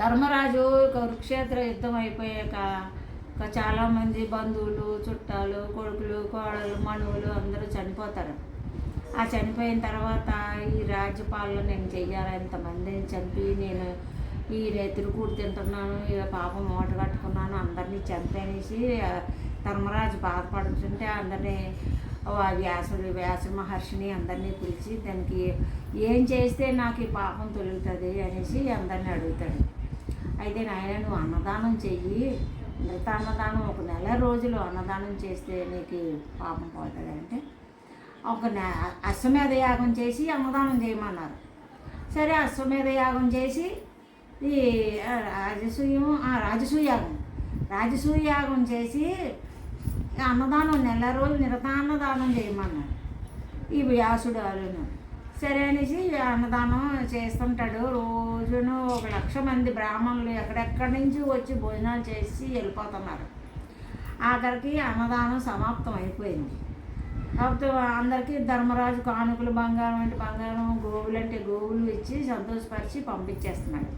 ధర్మరాజు కురుక్షేత్ర యుద్ధం అయిపోయాక ఇక చాలామంది బంధువులు చుట్టాలు కొడుకులు కోడలు మనువులు అందరూ చనిపోతారు. ఆ చనిపోయిన తర్వాత ఈ రాజ్యపాలన నేను చెయ్యాలి? ఇంతమందిని చంపి నేను ఈ తిరుగుడు తింటున్నాను ఇక పాపం మూట కట్టుకున్నాను అందరినీ చంపేనేసి ధర్మరాజు బాధపడుతుంటే అందరినీ ఆ వ్యాసుడు వ్యాస మహర్షిని అందరినీ పిలిచి దానికి ఏం చేస్తే నాకు ఈ పాపం తొలుగుతుంది అనేసి అందరినీ అడుగుతాడు. అయితే నాయన నువ్వు అన్నదానం చెయ్యి. మిగత అన్నదానం ఒక నెల రోజులు అన్నదానం చేస్తే నీకు పాపం పోతుంది అంటే ఒక నె అశ్వమేధ యాగం చేసి అన్నదానం చేయమన్నారు. సరే అశ్వమేధ యాగం చేసి ఈ రాజసూయం రాజసూయాగం రాజసూయాగం చేసి అన్నదానం నెల రోజులు నిరతాన్నదానం చేయమన్నాడు ఈ వ్యాసుడు అరును సరే అనేసి అన్నదానం చేస్తుంటాడు. రోజును ఒక లక్ష మంది బ్రాహ్మణులు ఎక్కడెక్కడి నుంచి వచ్చి భోజనాలు చేసి వెళ్ళిపోతున్నారు. ఆఖరికి అన్నదానం సమాప్తం అయిపోయింది. కాకపోతే అందరికీ ధర్మరాజు కానుకలు బంగారం అంటే బంగారం గోవులు అంటే గోవులు ఇచ్చి సంతోషపరిచి పంపించేస్తున్నాడు.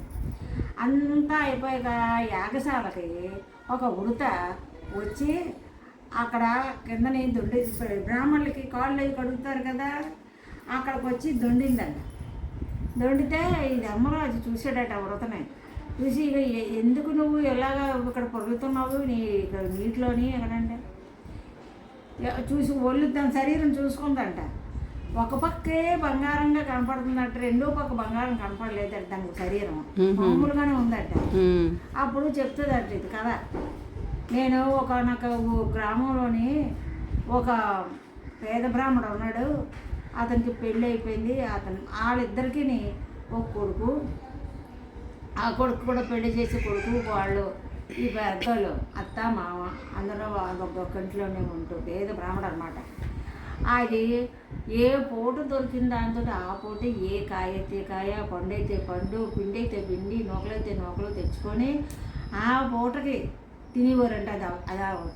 అంతా అయిపోయాక యాగశాలకి ఒక ఉడత వచ్చి అక్కడ కిందని దొండి బ్రాహ్మణులకి కాళ్ళు అవి కడుగుతారు కదా. అక్కడికి వచ్చి దొండిందంట. దొండితే ఈ ధర్మరాజు చూసాడట ఉడతనే చూసి ఇక ఎందుకు నువ్వు ఎలాగ ఇక్కడ పొరుగుతున్నావు నీ ఇక్కడ నీటిలోని ఎక్కడంటే చూసి ఒళ్ళు దాని శరీరం చూసుకుందంట. ఒక పక్కే బంగారంగా కనపడుతుందంట. రెండో పక్క బంగారం కనపడలేదట దానికి శరీరం. మామూలుగానే ఉందట. అప్పుడు చెప్తుందట ఇది కదా నేను ఒక నాకు గ్రామంలోని ఒక పేద బ్రాహ్మడు ఉన్నాడు. అతనికి పెళ్ళి అయిపోయింది. అతను వాళ్ళిద్దరికీ ఒక కొడుకు. ఆ కొడుకు కూడా పెళ్ళి చేసే కొడుకు వాళ్ళు. ఈ పెద్దలు అత్త మామ అందరూ ఒక్కొక్క ఇంట్లోనే ఉంటూ పేద బ్రాహ్మడు అనమాట అది ఏ పూట దొరికిన దాంతో ఆ పూట ఏ కాయ అయితే కాయ పండు అయితే పండు పిండి అయితే పిండి నూకలైతే నూకలు తెచ్చుకొని ఆ పూటకి తినేవారంట. అది అది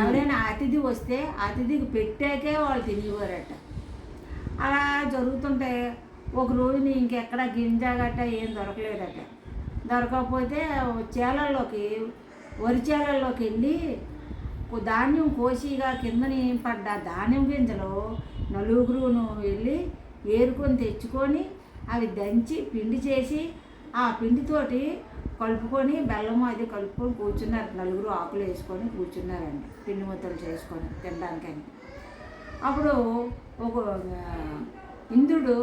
ఎవరైనా అతిథి వస్తే అతిథికి పెట్టాకే వాళ్ళు తినేవారట. అలా జరుగుతుంటే ఒక రోజుని ఇంకెక్కడ గింజ గట్ట ఏం దొరకలేదట. దొరకకపోతే చేలల్లోకి వరి చేలల్లోకి వెళ్ళి ధాన్యం కోసిగా కిందని పడ్డ ధాన్యం గింజలు నలుగురును వెళ్ళి ఏరుకొని తెచ్చుకొని అవి దంచి పిండి చేసి ఆ పిండితోటి కలుపుకొని బెల్లం అది కలుపుకొని కూర్చున్నారు. నలుగురు ఆకులు వేసుకొని కూర్చున్నారండి పిండి ముద్దలు చేసుకొని తినడానికని. అప్పుడు ఒక ఇంద్రుడు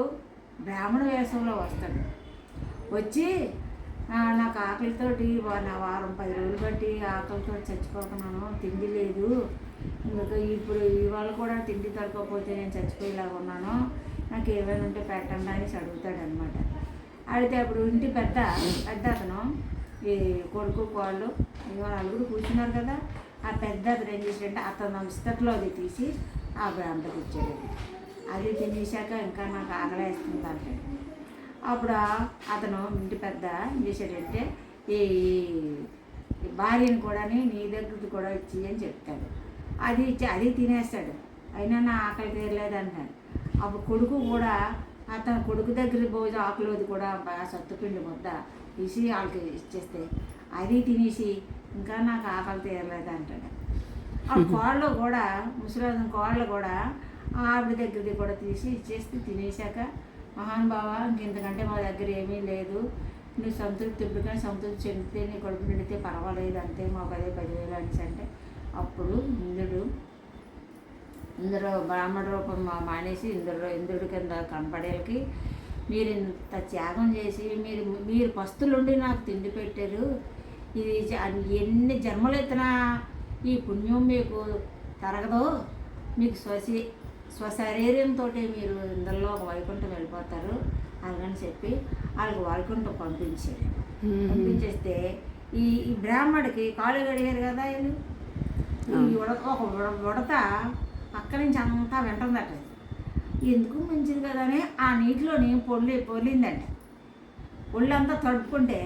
బ్రాహ్మణ వేషంలో వస్తాడు. వచ్చి నాకు ఆకలితోటి నా వారం పది రోజులు బట్టి ఆకలితో చచ్చిపోతున్నాను తిండి లేదు. ఇంకా ఇప్పుడు ఇవాళ కూడా తిండి దొరకకపోతే నేను చచ్చిపోయేలాగా ఉన్నాను. నాకు ఏమైనా ఉంటే పెట్టండి అనేసి అడుగుతాడనమాట అడిగితే అప్పుడు ఇంటి పెద్ద పెద్ద అతను ఈ కొడుకు కోళ్ళు ఇవాళ నలుగురు కూర్చున్నారు కదా. ఆ పెద్ద అతను ఏం చేసాడంటే అతను విస్తట్లో అది తీసి ఆ బ్రాహ్మణకి ఇచ్చాడు. అది తినేసాక ఇంకా నాకు ఆకలేస్తుంది అంటాడు. అప్పుడు అతను ఇంటి పెద్ద ఏం చేశాడంటే ఈ భార్యను కూడాని నీ దగ్గరికి కూడా ఇచ్చి అని చెప్తాడు. అది ఇచ్చి అది తినేస్తాడు. అయినా నా ఆకలి తీరలేదు అంటాడు. అప్పుడు కొడుకు కూడా అతను కొడుకు దగ్గర భోజనం ఆకులోది కూడా బాగా సత్తుపిండి ముద్ద తీసి వాళ్ళకి ఇచ్చేస్తే అది తినేసి ఇంకా నాకు ఆకలి తీరలేదు అంటాడు. ఆ కోళ్ళు కూడా ముసలాదం కోళ్ళు కూడా ఆవిడ దగ్గరది కూడా తీసి ఇచ్చేసి తినేశాక మహానుభావ ఇంకెంతకంటే మా దగ్గర ఏమీ లేదు. నువ్వు సంతృప్తి ఇప్పుడు కానీ సంతృప్తి చెందితే నీ కడుపు నిండితే పర్వాలేదు అంతే మాకు అదే పదివేలు అనేసి అంటే అప్పుడు ఇంద్రుడు ఇంద్ర బ్రాహ్మణ రూపం మానేసి ఇంద్రుడు ఇంద్రుడి కింద కనపడేలకి మీరు ఇంత త్యాగం చేసి మీరు మీరు పస్తులుండి నాకు తిండి పెట్టారు. ఇది జ- ఎన్ని జన్మలు ఎత్తినా ఈ పుణ్యం మీకు తరగదు. మీకు స్వసి స్వశరీరంతో మీరు ఇందులో ఒక వైకుంఠం వెళ్ళిపోతారు అలాగని చెప్పి వాళ్ళకి వైకుంఠం పంపించారు పంపించేస్తే ఈ ఈ బ్రాహ్మడికి కాలు గడిగారు కదా వీళ్ళు. ఈ ఉడ ఒక ఉడ- ఉడత పక్క నుంచి అంతా వెంటుందట. ఎందుకు మంచిది కదా అని ఆ నీటిలోని పొల్లి పొర్లిందంట ఒళ్ళంతా తడుపుకుంటే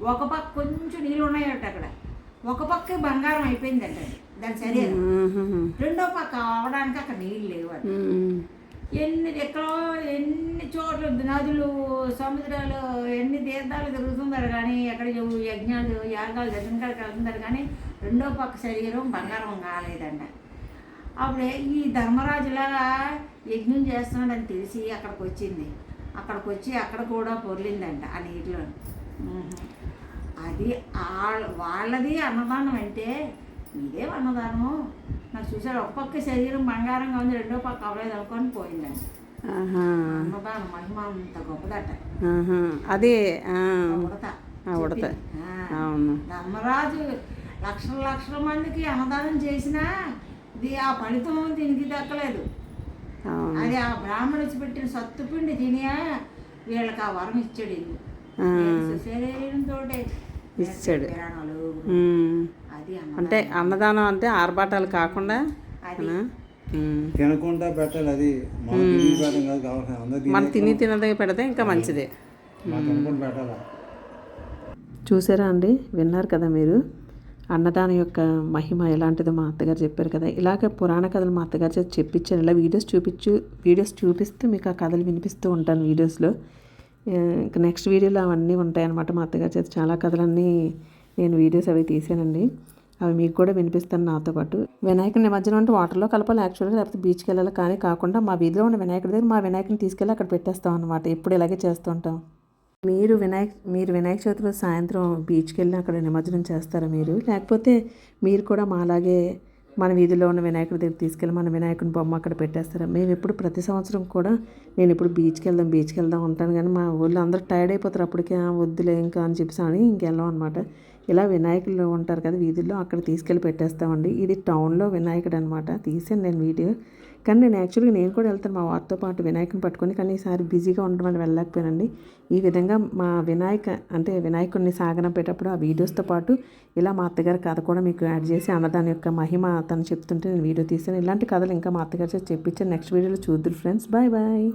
ఒక పక్క కొంచెం నీళ్ళు ఉన్నాయట అక్కడ. ఒక పక్కే బంగారం అయిపోయిందంట అది. దాని శరీరం రెండో పక్క అవడానికి అక్కడ నీళ్ళు లేవు ఎన్ని ఎక్కడో ఎన్ని చోట్ల నదులు సముద్రాలు ఎన్ని తీర్థాలు తిరుగుతున్నారు కానీ ఎక్కడ యజ్ఞ- యజ్ఞాలు యాగాలు యజ్ఞాలకు వెళ్తున్నారు కానీ రెండో పక్క శరీరం బంగారం కాలేదంట. అప్పుడే ఈ ధర్మరాజులాగా యజ్ఞం చేస్తున్నాడని తెలిసి అక్కడికి వచ్చింది. అక్కడికి వచ్చి అక్కడ కూడా పొర్లిందంట ఆ నీటిలో. అది వాళ్ళది అన్నదానం అంటే ఇదే అన్నదానము. నాకు చూసాడు ఒక పక్క శరీరం బంగారంగా ఉంది రెండో పక్క అవ్వలేదు అనుకొని పోయిందండి. అన్నదానం మహిమ అంత గొప్పదట. అదే ఉడత. అవును. ధర్మరాజు లక్షల లక్షల మందికి అన్నదానం చేసినా ఇది ఆ ఫలితం దీనికి దక్కలేదు. అది ఆ బ్రాహ్మణుడు పెట్టిన సత్తుపిండి తినియా వీళ్ళకి ఆ వరం ఇచ్చాడు శరీరంతో ఇచ్చాడు. అంటే అన్నదానం. అంటే ఆర్భాటాలు కాకుండా. తినకుండా పెట్టాలి అది. మనం తిని పెట్టడం కాదు కావాల్సిన అందరు మనం తిని తినదే పెడితే ఇంకా మంచిదే. చూసారా అండి? విన్నారు కదా మీరు? అన్నదానం యొక్క మహిమ ఎలాంటిదో మా అత్తగారు చెప్పారు కదా. ఇలాగ పురాణ కథలు మా అత్తగారు చేత చెప్పించాను ఇలా వీడియోస్ చూపించు వీడియోస్ చూపిస్తూ మీకు ఆ కథలు వినిపిస్తూ ఉంటాను వీడియోస్లో. ఇంకా నెక్స్ట్ వీడియోలో అవన్నీ ఉంటాయన్నమాట. మా అత్తగారి చేత చాలా కథలన్నీ నేను వీడియోస్ అవి తీసానండి. అవి మీకు కూడా వినిపిస్తాను నాతో పాటు. వినాయకుడి నిమజ్జనం అంటే వాటర్లో కలపాలి యాక్చువల్గా లేకపోతే బీచ్కి వెళ్ళాలి కానీ కాకుండా మా వీధిలో ఉన్న వినాయకుడి దగ్గర మా వినాయకుని తీసుకెళ్ళి అక్కడ పెట్టేస్తాం అనమాట ఎప్పుడు ఇలాగే చేస్తూ ఉంటాం. మీరు వినాయక మీరు వినాయక చవితి సాయంత్రం బీచ్కి వెళ్ళి అక్కడ నిమజ్జనం చేస్తారా మీరు? లేకపోతే మీరు కూడా మాలాగే మన వీధిలో ఉన్న వినాయకుడి దగ్గర తీసుకెళ్ళి మన వినాయకుని బొమ్మ అక్కడ పెట్టేస్తారు? మేము ఎప్పుడు ప్రతి సంవత్సరం కూడా నేను ఇప్పుడు బీచ్కి వెళ్దాం బీచ్కి వెళ్దాం ఉంటాను కానీ మా ఊళ్ళో అందరూ టైర్డ్ అయిపోతారు. అప్పటికే వద్దులే ఇంకా అని చెప్పేసి అని ఇంకెళ్ళాం అనమాట ఇలా వినాయకులు ఉంటారు కదా వీధుల్లో అక్కడ తీసుకెళ్ళి పెట్టేస్తామండి. ఇది టౌన్లో వినాయకుడు అనమాట తీసాను నేను వీడియో. కానీ నేను యాక్చువల్గా నేను కూడా వెళ్తాను మా వారితో పాటు వినాయకుని పట్టుకొని. కానీ ఈసారి బిజీగా ఉండడం వల్ల వెళ్ళలేకపోయానండి. ఈ విధంగా మా వినాయక అంటే వినాయకుడిని సాగనంపేటప్పుడు ఆ వీడియోస్తో పాటు ఇలా మా అత్తగారి కథ కూడా మీకు యాడ్ చేసి అన్నదాని యొక్క మహిమ తను చెప్తుంటే నేను వీడియో తీసాను. ఇలాంటి కథలు ఇంకా మా అత్తగారి చేసి చెప్పించాను. నెక్స్ట్ వీడియోలో చూద్దురు ఫ్రెండ్స్. Bye bye.